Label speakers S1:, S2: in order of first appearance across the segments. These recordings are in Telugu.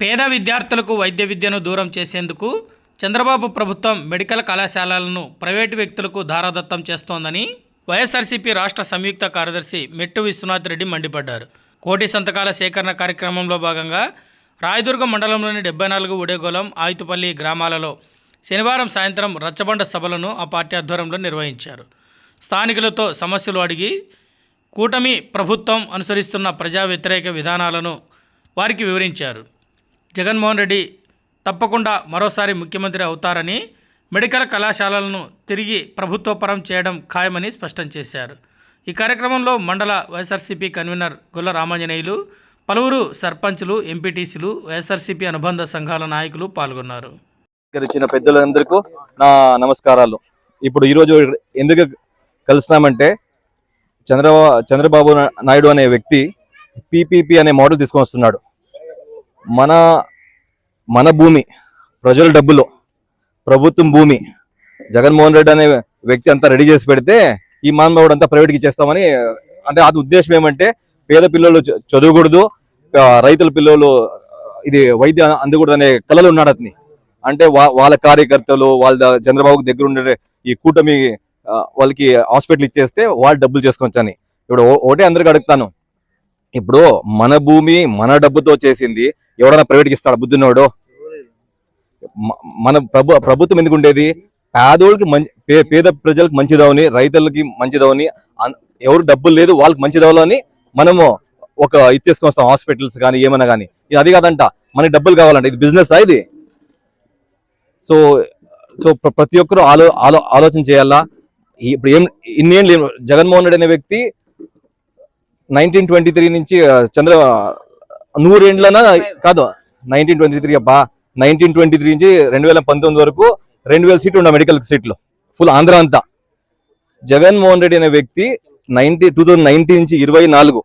S1: పేద విద్యార్థులకు వైద్య విద్యను దూరం చేసేందుకు చంద్రబాబు ప్రభుత్వం మెడికల్ కళాశాలలను ప్రైవేటు వ్యక్తులకు ధారాదత్తం చేస్తోందని వైఎస్ఆర్సీపీ రాష్ట్ర సంయుక్త కార్యదర్శి మెట్టు విశ్వనాథ్ రెడ్డి మండిపడ్డారు. కోటి సంతకాల సేకరణ కార్యక్రమంలో భాగంగా రాయదుర్గం మండలంలోని డెబ్బై నాలుగు ఉడేగోళం ఆయుతుపల్లి గ్రామాలలో శనివారం సాయంత్రం రచ్చబండ సభలను ఆ పార్టీ ఆధ్వర్యంలో నిర్వహించారు. స్థానికులతో సమస్యలు అడిగి కూటమి ప్రభుత్వం అనుసరిస్తున్న ప్రజా వ్యతిరేక విధానాలను వారికి వివరించారు. జగన్మోహన్ రెడ్డి తప్పకుండా మరోసారి ముఖ్యమంత్రి అవుతారని మెడికల్ కళాశాలలను తిరిగి ప్రభుత్వపరం చేయడం ఖాయమని స్పష్టం చేశారు. ఈ కార్యక్రమంలో మండల వైఎస్ఆర్సీపీ కన్వీనర్ గుల్ల రామాంజనేయులు పలువురు సర్పంచ్లు ఎంపీటీసీలు వైఎస్ఆర్సీపీ అనుబంధ సంఘాల నాయకులు పాల్గొన్నారు.
S2: ఇచ్చిన పెద్దలందరికీ నా నమస్కారాలు. ఇప్పుడు ఈరోజు ఎందుకు కలుస్తున్నామంటే చంద్రబాబు చంద్రబాబు నాయుడు అనే వ్యక్తి పీపీపీ అనే మోడల్ తీసుకొని వస్తున్నాడు. మన మన భూమి ప్రజల డబ్బులు ప్రభుత్వం భూమి జగన్మోహన్ రెడ్డి అనే వ్యక్తి అంతా రెడీ చేసి పెడితే ఈ మానవుడు అంతా ప్రైవేట్కి ఇచ్చేస్తామని అంటే అది ఉద్దేశం ఏమంటే పేద పిల్లలు చదవకూడదు రైతుల పిల్లలు ఇది వైద్య అందకూడదు అనే కళలు ఉన్నాడు అతని. అంటే వా- వాళ్ళ కార్యకర్తలు వాళ్ళ చంద్రబాబుకి దగ్గర ఉండే ఈ కూటమి వాళ్ళకి హాస్పిటల్ ఇచ్చేస్తే వాళ్ళు డబ్బులు చేసుకోవచ్చని ఇప్పుడు ఓ- ఒకటే అందరికి అడుగుతాను. ఇప్పుడు మన భూమి మన డబ్బుతో చేసింది ఎవడన్నా ప్రైవేట్కి ఇస్తాడు బుద్ధున్నోడు? మన ప్రభు ప్రభుత్వం ఎందుకు ఉండేది? పేదోళ్ళకి మంచి పే- పేద ప్రజలకు మంచిదవని రైతులకి మంచిదవని ఎవరు డబ్బులు లేదు వాళ్ళకి మంచిదవని మనము ఒక ఇచ్చేసుకొని వస్తాం హాస్పిటల్స్ కానీ ఏమైనా కానీ. ఇది అది కాదంట. మనకి డబ్బులు కావాలంట. ఇది బిజినెస్ ఇది? సో సో ప్రతి ఒక్కరు ఆలో ఆలో ఆలోచన చేయాలా? ఇప్పుడు ఏం ఇన్నేళ్ళు ఏం- జగన్మోహన్ రెడ్డి అనే వ్యక్తి నైన్టీన్ ట్వంటీ త్రీ నుంచి చంద్ర నూరేండ్లనా? కాదు నైన్టీన్ ట్వంటీ త్రీ అబ్బా. నైన్టీన్ ట్వంటీ త్రీ నుంచి రెండు వేల పంతొమ్మిది వరకు రెండు వేల సీట్లు ఉన్న మెడికల్ సీట్లు. ఫుల్ ఆంధ్ర అంతా. జగన్మోహన్ రెడ్డి అనే వ్యక్తి నైన్టీ టూ థౌజండ్ నైన్టీన్ నుంచి ఇరవై నాలుగు.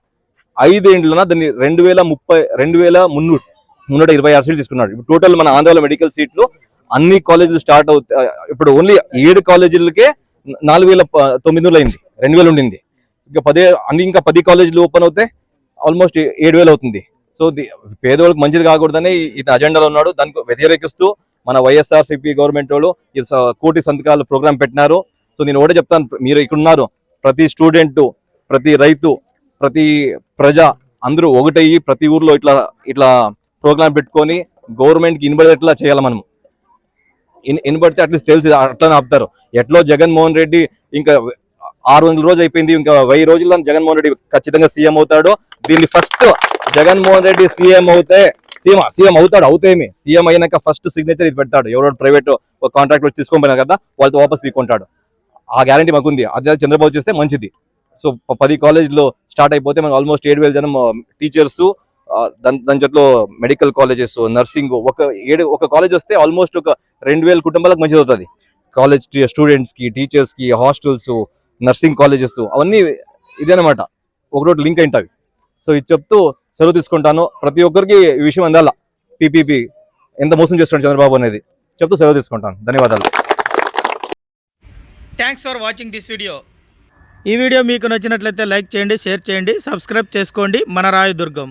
S2: ఐదేండ్లన? దాన్ని రెండు వేల ముప్పై రెండు వేల మున్నూరు మున్నూట ఇరవై ఆరు సీట్లు తీసుకున్నాడు. ఇప్పుడు టోటల్ మన ఆంధ్రాలో మెడికల్ సీట్లు అన్ని కాలేజీలు స్టార్ట్ అవుతాయి ఇప్పుడు ఓన్లీ ఏడు కాలేజీలకే నాలుగు వేల తొమ్మిది వందలు అయింది. రెండు వేలు ఉండింది. ఇంకా పదే అన్ని ఇంకా పది కాలేజీలు ఓపెన్ అవుతాయి ఆల్మోస్ట్ ఏడు వేలు అవుతుంది. సో పేదోళ్ళకి మంచిది కాకూడదని ఇది అజెండాలో ఉన్నాడు. దానికి వ్యతిరేకిస్తూ మన వైఎస్ఆర్ సిపి గవర్నమెంట్ వాళ్ళు కోటి సంతకాలు ప్రోగ్రామ్ పెట్టినారు. సో నేను ఒకటే చెప్తాను మీరు ఇక్కడ ఉన్నారు. ప్రతి స్టూడెంట్ ప్రతి రైతు ప్రతి ప్రజ అందరూ ఒకటయ్యి ప్రతి ఊర్లో ఇట్లా ఇట్లా ప్రోగ్రామ్ పెట్టుకొని గవర్నమెంట్కి ఇన్బడేట్లా చేయాలి మనం. ఇన్ ఇన్బడితే అట్లీస్ట్ తెలిసి అట్లనే ఆపుతారు. ఎట్లో జగన్మోహన్ రెడ్డి ఇంకా ఆరు వందల రోజు అయిపోయింది. ఇంకా వెయ్యి రోజుల్లో జగన్మోహన్ రెడ్డి ఖచ్చితంగా సీఎం అవుతాడు. దీన్ని ఫస్ట్ జగన్మోహన్ రెడ్డి సీఎం అవుతే సీఎం సీఎం అవుతాడు అవుతేమి? సీఎం అయినాక ఫస్ట్ సిగ్నేచర్ ఇది పెడతాడు. ఎవరో ప్రైవేట్ ఒక కాంట్రాక్ట్ వచ్చి తీసుకొని కదా వాళ్ళతో వాపస్ పీక్కుంటాడు ఆ గ్యారంటీ మాకు ఉంది అదే చంద్రబాబు చేస్తే మంచిది. సో పది కాలేజ్లో స్టార్ట్ అయిపోతే మనకు ఆల్మోస్ట్ ఏడు వేల జనం టీచర్స్ దాని దాని జట్లో మెడికల్ కాలేజెస్ నర్సింగ్ ఒక ఏడు ఒక కాలేజ్ వస్తే ఆల్మోస్ట్ ఒక రెండు వేల కుటుంబాలకు మంచిది అవుతుంది. కాలేజ్ స్టూడెంట్స్కి టీచర్స్కి హాస్టల్స్ నర్సింగ్ కాలేజెస్ అవన్నీ ఇదేనమాట. ఒకరోటి లింక్ అయింటావి సో ఇది చెప్తూ సెలవు తీసుకుంటాను. ప్రతి ఒక్కరికి ఈ విషయం అందాల. పీపీపీ ఎంత మోసం చేస్తున్నాడు చంద్రబాబు అనేది. చెప్తూ సెలవు తీసుకుంటాను. ధన్యవాదాలు.
S1: Thanks for watching this video ఈ వీడియో మీకు నచ్చినట్లయితే లైక్ చేయండి షేర్ చేయండి సబ్స్క్రైబ్ చేసుకోండి. మన Rayadurgam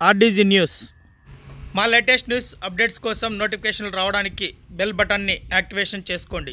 S1: R D G news. మా లేటెస్ట్ న్యూస్ అప్డేట్స్ కోసం నోటిఫికేషన్లు రావడానికి బెల్ బటన్ని యాక్టివేషన్ చేసుకోండి.